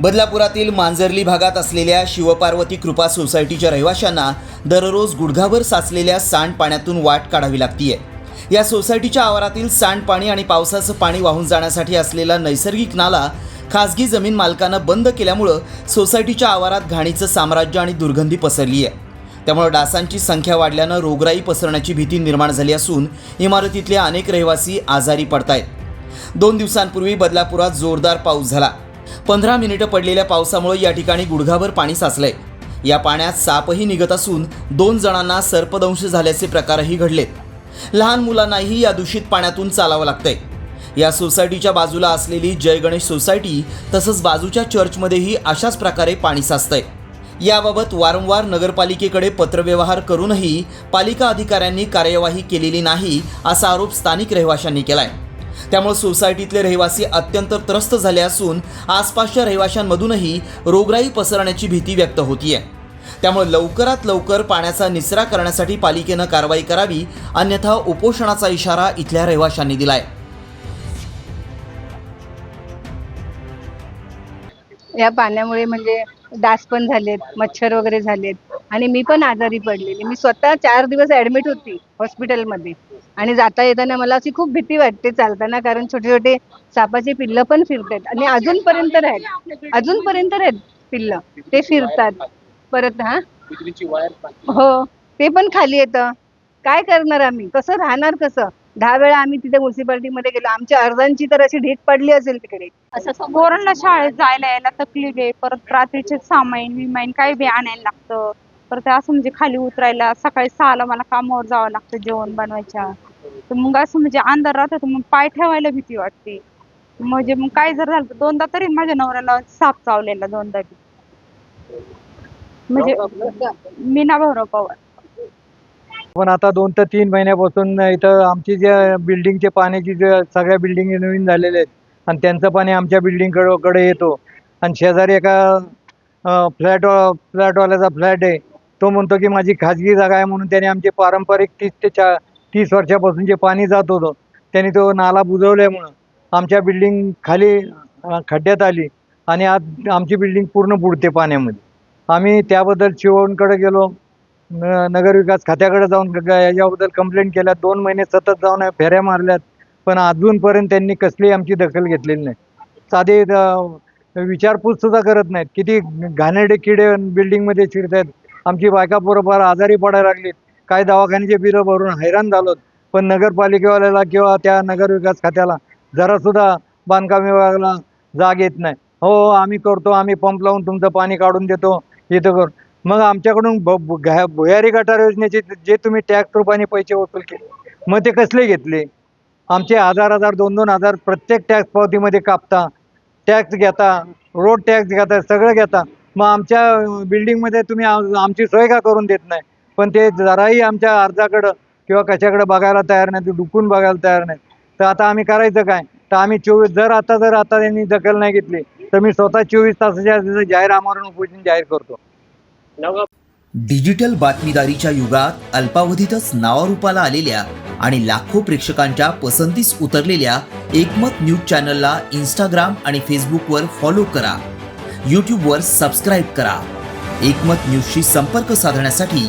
बदलापुरातील मांजरली भागात असलेल्या शिवपार्वती कृपा सोसायटीच्या रहिवाशांना दररोज गुडघाभर साचलेल्या सांडपाण्यातून वाट काढावी लागतीये. या सोसायटीच्या आवारातील सांडपाणी आणि पावसाचं पाणी वाहून जाण्यासाठी असलेला नैसर्गिक नाला खासगी जमीन मालकानं बंद केल्यामुळं सोसायटीच्या आवारात घाणीचं साम्राज्य आणि दुर्गंधी पसरली आहे त्यामुळे डासांची संख्या वाढल्यानं रोगराई पसरण्याची भीती निर्माण झाली असून इमारतीतले अनेक रहिवासी आजारी पडतायत. दोन दिवसांपूर्वी बदलापुरात जोरदार पाऊस झाला. पंधरा मिनिटं पडलेल्या पावसामुळे या ठिकाणी गुडघाभर पाणी साचलंय. या पाण्यात सापही निघत असून दोन जणांना सर्पदंश झाल्याचे प्रकारही घडलेत. लहान मुलांनाही या दूषित पाण्यातून चालावं लागतंय. या सोसायटीच्या बाजूला असलेली जय गणेश सोसायटी तसंच बाजूच्या चर्चमध्येही अशाच प्रकारे पाणी साचतंय. याबाबत वारंवार नगरपालिकेकडे पत्रव्यवहार करूनही पालिका अधिकाऱ्यांनी कार्यवाही केलेली नाही असा आरोप स्थानिक रहिवाशांनी केलाय. त्यामुळे सोसायटीतले रहिवासी अत्यंत त्रस्त झाले असून आसपासच्या रहिवाशांमधूनही रोगराई पसरण्याची भीती व्यक्त होतीये. त्यामुळे लवकरात लवकर पाण्याचा निचरा करण्यासाठी पालिकेनं कारवाई करावी अन्यथा उपोषणाचा इशारा इथल्या रहिवाशांनी दिलाय. या पाण्यामुळे म्हणजे डास पण झालेत मच्छर वगैरे झालेत. आणि मी पण आजारी पडलेली. मी स्वतः चार दिवस ऍडमिट होती हॉस्पिटलमध्ये. आणि जाता येताना मला अशी खूप भीती वाटते चालताना कारण छोटे छोटे सापाचे पिल्लं पण फिरतात. आणि अजूनपर्यंत आहेत अजूनपर्यंत आहेत पिल्लं. ते फिरतात. परत हा? हो. ते पण खाली येतं. काय करणार आम्ही? कसं राहणार कसं? दहा वेळा आम्ही तिथे म्युन्सिपाल्टीमध्ये गेलो. आमच्या अर्जांची तर अशी ढीक पडली असेल तिकडे. असं पोरांना शाळेत जायला यायला तकलीफ आहे. परत रात्रीचे सामाईन विमाईन काही बी आणायला लागतं. परत असं म्हणजे खाली उतरायला सकाळी सहाला मला कामावर जावं लागतं जेवण बनवायच्या. तर मग असं म्हणजे अंधार राहतं तर मग पाय ठेवायला भीती वाटते. म्हणजे मग काय जर झालं तर दोनदा तरी माझ्या नवऱ्याला साप चावलेला दोनदा बी. म्हणजे मीना भाऊराव पवार. पण आता दोन ते तीन महिन्यापासून इथं आमची जे बिल्डिंगचे पाण्याची जे सगळ्या बिल्डिंग नवीन झालेले आहेत आणि त्यांचं पाणी आमच्या बिल्डिंगकडे येतो. आणि शेजारी एका फ्लॅट फ्लॅटवाल्याचा फ्लॅट आहे. तो म्हणतो की माझी खाजगी जागा आहे म्हणून त्याने आमचे पारंपरिक तीस ते चा तीस वर्षापासून जे पाणी जात होतं त्यांनी तो नाला बुजवल्यामुळं आमच्या बिल्डिंग खाली खड्ड्यात आली आणि आज आमची बिल्डिंग पूर्ण बुडते पाण्यामध्ये. आम्ही त्याबद्दल शिवणकडे गेलो न नगरविकास खात्याकडे जाऊन याच्याबद्दल कंप्लेंट केल्या. दोन महिने सतत जाऊन फेऱ्या मारल्यात पण अजूनपर्यंत त्यांनी कसली आमची दखल घेतलेली नाही. साधे विचारपूससुद्धा विचारपूस सुद्धा करत नाहीत. किती घाणेरडे किडे बिल्डिंगमध्ये शिरतायत. आमची बायका बरोबर आजारी पडायला लागलीत. काही दवाखान्याचे बिलं भरून हैराण झालोत पण नगरपालिकेवाल्याला किंवा त्या नगरविकास खात्याला जरासुद्धा बांधकाम विभागाला जाग येत नाही. हो आम्ही करतो आम्ही पंप लावून तुमचं पाणी काढून देतो इथं करून मग आमच्याकडून भुयारी गटार योजनेचे जे तुम्ही टॅक्स रुपाने पैसे वसूल केले मग ते कसले घेतले? आमचे हजार हजार दोन दोन हजार प्रत्येक टॅक्स पावतीमध्ये कापता टॅक्स घेता रोड टॅक्स घेता सगळं घेता. मग आमच्या बिल्डिंगमध्ये तुम्ही आमची सोय का करून देत नाही? पण ते जराही आमच्या अर्जाकडं किंवा कशाकडे बघायला तयार नाही ते डुकून बघायला तयार नाही. तर आता आम्ही करायचं काय? तर आम्ही चोवीस जर आता जर आता त्यांनी दखल नाही घेतली तर मी स्वतः चोवीस तासाच्या जाहीर आमरण उपोषण जाहीर करतो. डिजिटल बातमीदारीच्या युगात अल्पावधीतच नावारूपाला आलेल्या आणि लाखो प्रेक्षकांच्या पसंतीस उतरलेल्या एकमत न्यूज चॅनलला इंस्टाग्राम आणि फेसबुकवर फॉलो करा. यूट्यूबवर सबस्क्राईब करा. एकमत न्यूजशी संपर्क साधण्यासाठी